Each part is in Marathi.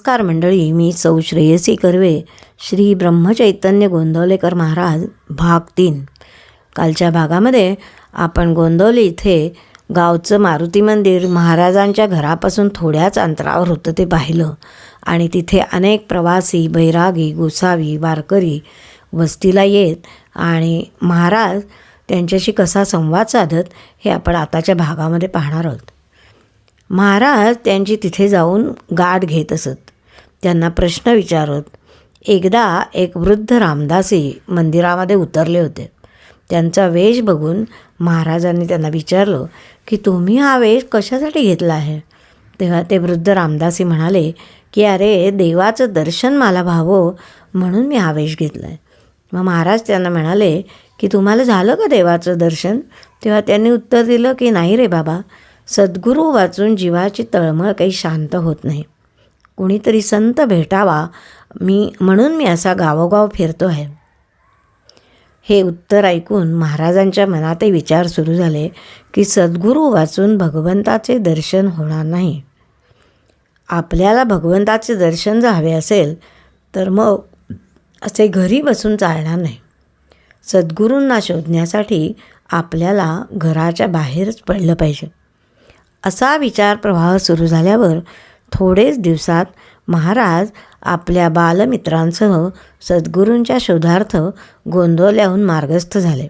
नमस्कार मंडळी मी सौ श्रेयसी कर्वे श्री ब्रह्मचैतन्य गोंदवलेकर महाराज भाग तीन. कालच्या भागामध्ये आपण गोंदवली इथे गावचं मारुती मंदिर महाराजांच्या घरापासून थोड्याच अंतरावर होतं ते पाहिलं. आणि तिथे अनेक प्रवासी बैरागी गोसावी वारकरी वस्तीला येत आणि महाराज त्यांच्याशी कसा संवाद साधत हे आपण आताच्या भागामध्ये पाहणार आहोत. महाराज त्यांची तिथे जाऊन गाठ घेत असत. त्यांना प्रश्न विचारत. एकदा एक वृद्ध रामदासी मंदिरामध्ये उतरले होते. त्यांचा वेश बघून महाराजांनी त्यांना विचारलं की तुम्ही हा वेश कशासाठी घेतला आहे? तेव्हा ते वृद्ध रामदासी म्हणाले की अरे देवाचं दर्शन मला व्हावं म्हणून मी हा वेश घेतला आहे मग महाराज त्यांना म्हणाले की तुम्हाला झालं का देवाचं दर्शन? तेव्हा त्यांनी उत्तर दिलं की नाही रे बाबा सद्गुरू वाचून जीवाची तळमळ काही शांत होत नाही. कुणीतरी संत भेटावा मी म्हणून मी असा गावोगाव फिरतो आहे हे उत्तर ऐकून महाराजांच्या मनातही विचार सुरू झाले की सद्गुरू वाचून भगवंताचे दर्शन होणार नाही. आपल्याला भगवंताचे दर्शन जर हवे असेल तर मग असे घरी बसून चालणार नाही. सद्गुरूंना शोधण्यासाठी आपल्याला घराच्या बाहेरच पडलं पाहिजे. असा विचार प्रवाह सुरू झाल्यावर थोडेच दिवसात महाराज आपल्या बालमित्रांसह सद्गुरूंच्या शोधार्थ गोंधवल्याहून मार्गस्थ झाले.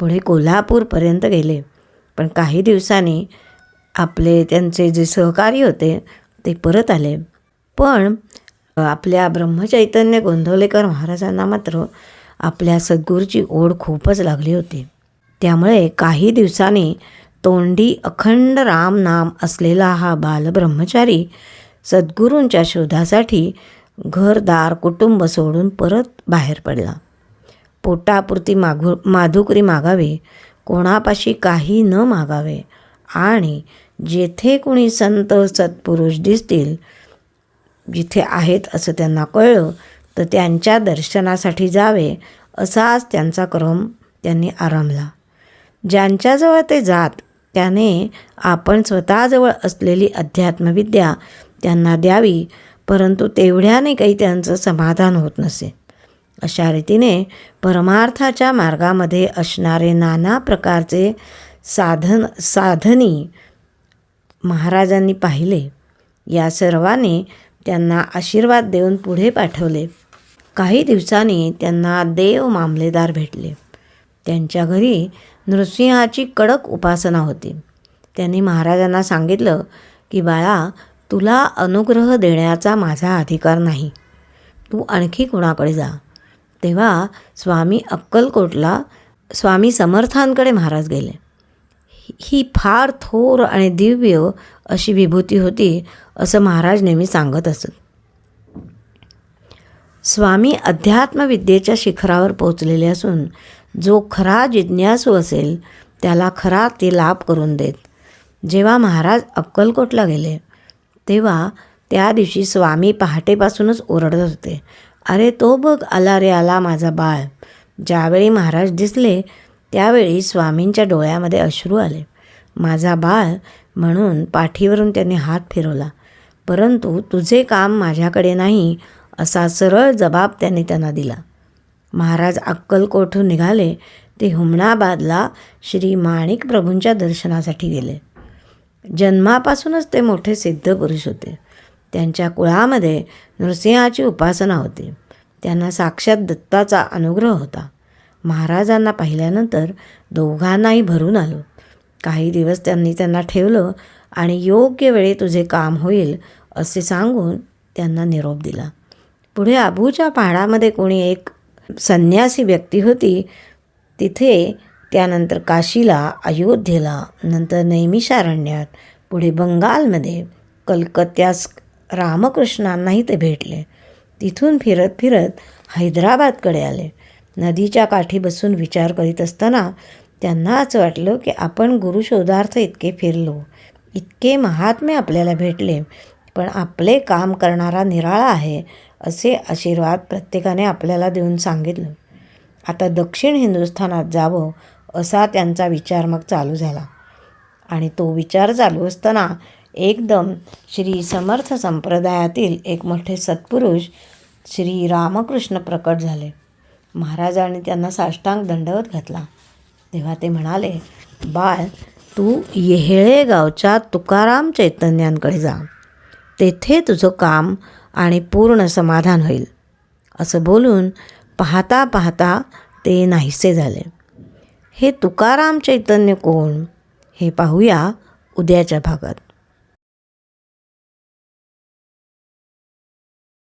पुढे कोल्हापूरपर्यंत गेले. पण काही दिवसांनी आपले त्यांचे जे सहकारी होते ते परत आले. पण आपल्या ब्रह्मचैतन्य गोंधवलेकर महाराजांना मात्र आपल्या सद्गुरूची ओढ खूपच लागली होती. त्यामुळे काही दिवसांनी तोंडी अखंड राम नाम असलेला हा बालब्रह्मचारी सद्गुरूंच्या शोधासाठी घरदार कुटुंब सोडून परत बाहेर पडला. पोटापुरती माघु माधुकरी मागावे कोणापाशी काही न मागावे आणि जेथे कुणी संत सत्पुरुष दिसतील जिथे आहेत असं त्यांना कळलं तर त्यांच्या दर्शनासाठी जावे असाच त्यांचा क्रम त्यांनी आरंभला. ज्यांच्याजवळ ते जात त्याने आपण स्वतःजवळ असलेली अध्यात्मविद्या त्यांना द्यावी परंतु तेवढ्याने काही त्यांचं समाधान होत नसे. अशा रीतीने परमार्थाच्या मार्गामध्ये असणारे नाना प्रकारचे साधन साधनी महाराजांनी पाहिले. या सर्वांनी त्यांना आशीर्वाद देऊन पुढे पाठवले. काही दिवसांनी त्यांना देव मामलेदार भेटले. त्यांच्या घरी नृसिंहाची कडक उपासना होती. त्यांनी महाराजांना सांगितलं की बाळा तुला अनुग्रह देण्याचा माझा अधिकार नाही. तू आणखी कुणाकडे जा. तेव्हा स्वामी अक्कलकोटला स्वामी समर्थांकडे महाराज गेले. ही फार थोर आणि दिव्य अशी विभूती होती असं महाराज नेहमी सांगत असत. स्वामी अध्यात्मविद्येच्या शिखरावर पोचलेले असून जो खरा जिज्ञासू असेल त्याला खरा ते लाभ करून देत. जेव्हा महाराज अक्कलकोटला गेले तेव्हा त्या दिवशी स्वामी पहाटेपासूनच ओरडत होते. अरे तो बघ आला रे आला माझा बाळ. ज्यावेळी महाराज दिसले त्यावेळी स्वामींच्या डोळ्यामध्ये अश्रू आले. माझा बाळ म्हणून पाठीवरून त्यांनी हात फिरवला. परंतु तुझे काम माझ्याकडे नाही असा सरळ जबाब त्यांनी त्यांना दिला. महाराज अक्कलकोठून निघाले. ते हुमणाबादला श्री माणिक प्रभूंच्या दर्शनासाठी गेले. जन्मापासूनच ते मोठे सिद्ध पुरुष होते. त्यांच्या कुळामध्ये नृसिंहाची उपासना होती. त्यांना साक्षात दत्ताचा अनुग्रह होता. महाराजांना पाहिल्यानंतर दोघांनाही भरून आलो. काही दिवस त्यांनी त्यांना ठेवलं आणि योग्य वेळी तुझे काम होईल असे सांगून त्यांना निरोप दिला. पुढे आबूच्या पहाडामध्ये कोणी एक संन्यासी व्यक्ती होती तिथे त्यानंतर काशीला अयोध्येला नंतर नैमिषारण्यात पुढे बंगालमध्ये कलकत्त्यास रामकृष्णांनाही ते भेटले. तिथून फिरत फिरत हैदराबादकडे आले. नदीच्या काठी बसून विचार करीत असताना त्यांना असं वाटलं की आपण गुरुशोधार्थ इतके फिरलो. इतके महात्मे आपल्याला भेटले. पण आपले काम करणारा निराळा आहे. असे आशीर्वाद प्रत्येकाने आपल्याला देऊन सांगितलं. आता दक्षिण हिंदुस्थानात जावं असा त्यांचा विचार मग चालू झाला. आणि तो विचार चालू असताना एकदम श्री समर्थ संप्रदायातील एक मोठे सत्पुरुष श्री रामकृष्ण प्रकट झाले. महाराजांनी त्यांना साष्टांग दंडवत घातला. तेव्हा ते म्हणाले बाळ तू येहेळे गावच्या तुकाराम चैतन्यांकडे जा. तेथे तुझं काम आणि पूर्ण समाधान होईल. असं बोलून पाहता पाहता ते नाहीसे झाले. हे तुकाराम चैतन्य कोण? हे पाहूया उद्याच्या भागात.